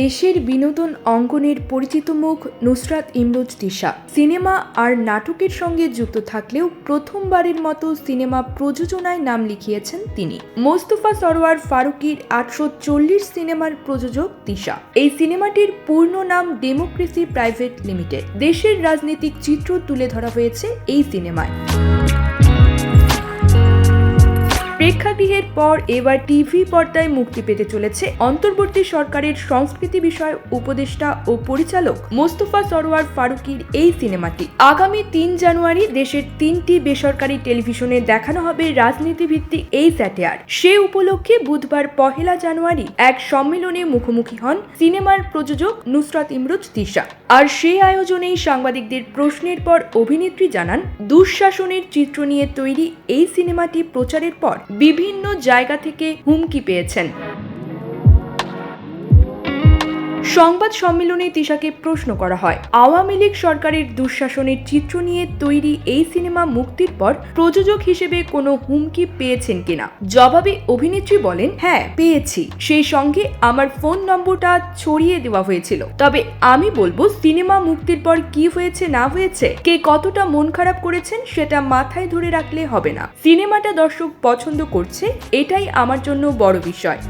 দেশের বিনোদন অঙ্গনের পরিচিত মুখ নুসরাত ইমরোজ তিশা। সিনেমা আর নাটকের সঙ্গে যুক্ত থাকলেও প্রথমবারের মতো সিনেমা প্রযোজনায় নাম লিখিয়েছেন তিনি। মোস্তফা সরোয়ার ফারুকির আটশো চল্লিশ সিনেমার প্রযোজক তিশা। এই সিনেমাটির পূর্ণ নাম ডেমোক্রেসি প্রাইভেট লিমিটেড। দেশের রাজনৈতিক চিত্র তুলে ধরা হয়েছে এই সিনেমায়। প্রেক্ষাগৃহের পর এবার টিভি পর্দায় মুক্তি পেতে চলেছে অন্তর্বর্তী সরকারের সংস্কৃতি বিষয় উপদেষ্টা ও পরিচালক মোস্তফা সরোয়ার ফারুকির এই সিনেমাটি। আগামী তিন জানুয়ারি দেশের তিনটি বেসরকারি টেলিভিশনে দেখানো হবে রাজনীতিভিত্তিক এই স্যাটেয়ার। সে উপলক্ষে বুধবার পহেলা জানুয়ারি এক সম্মেলনে মুখোমুখি হন সিনেমার প্রযোজক নুসরাত ইমরোজ তিশা। আর সেই আয়োজনেই সাংবাদিকদের প্রশ্নের পর অভিনেত্রী জানান, দুঃশাসনের চিত্র নিয়ে তৈরি এই সিনেমাটি প্রচারের পর বিভিন্ন জায়গা থেকে হুমকি পেয়েছেন। সংবাদ সম্মেলনে তিশাকে প্রশ্ন করা হয়। আওয়ামী লীগ সরকারের দুঃশাসনের চিত্র নিয়ে তৈরি এই সিনেমা মুক্তির পর প্রযোজক হিসেবে কোনো হুমকি পেয়েছেন কিনা? জবাবে অভিনেত্রী বলেন হ্যাঁ পেয়েছি। সেই সঙ্গে আমার ফোন নম্বরটা ছড়িয়ে দেওয়া হয়েছিল। তবে আমি বলব, সিনেমা মুক্তির পর কি হয়েছে, না হয়েছে, কে কতটা মন খারাপ করেছেন, সেটা মাথায় ধরে রাখলে হবে না। সিনেমাটা দর্শক পছন্দ করছে, এটাই আমার জন্য বড় বিষয়।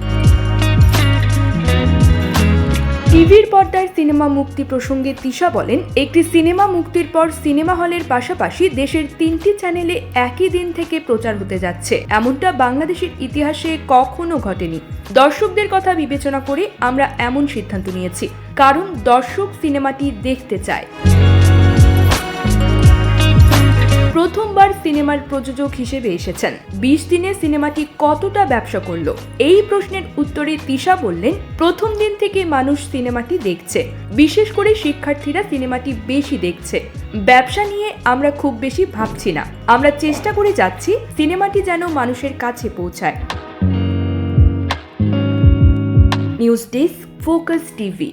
টিভির পর্দায় সিনেমা মুক্তি প্রসঙ্গে তিশা বলেন, একটি সিনেমা মুক্তির পর সিনেমা হলের পাশাপাশি দেশের তিনটি চ্যানেলে একই দিন থেকে প্রচার হতে যাচ্ছে। এমনটা বাংলাদেশের ইতিহাসে কখনো ঘটেনি। দর্শকদের কথা বিবেচনা করে আমরা এমন সিদ্ধান্ত নিয়েছি। কারণ দর্শক সিনেমাটি দেখতে চায়। প্রথমবার সিনেমার প্রযোজক হিসেবে এসেছেন। বিশ দিনে সিনেমাটি কতটা ব্যবসা করল? এই প্রশ্নের উত্তরে তিশা বললেন, প্রথম দিন থেকে মানুষ সিনেমাটি দেখছে। বিশেষ করে শিক্ষার্থীরা সিনেমাটি বেশি দেখছে। ব্যবসা নিয়ে আমরা খুব বেশি ভাবছি না। আমরা চেষ্টা করে যাচ্ছি সিনেমাটি যেন মানুষের কাছে পৌঁছায়। News desk, focus TV.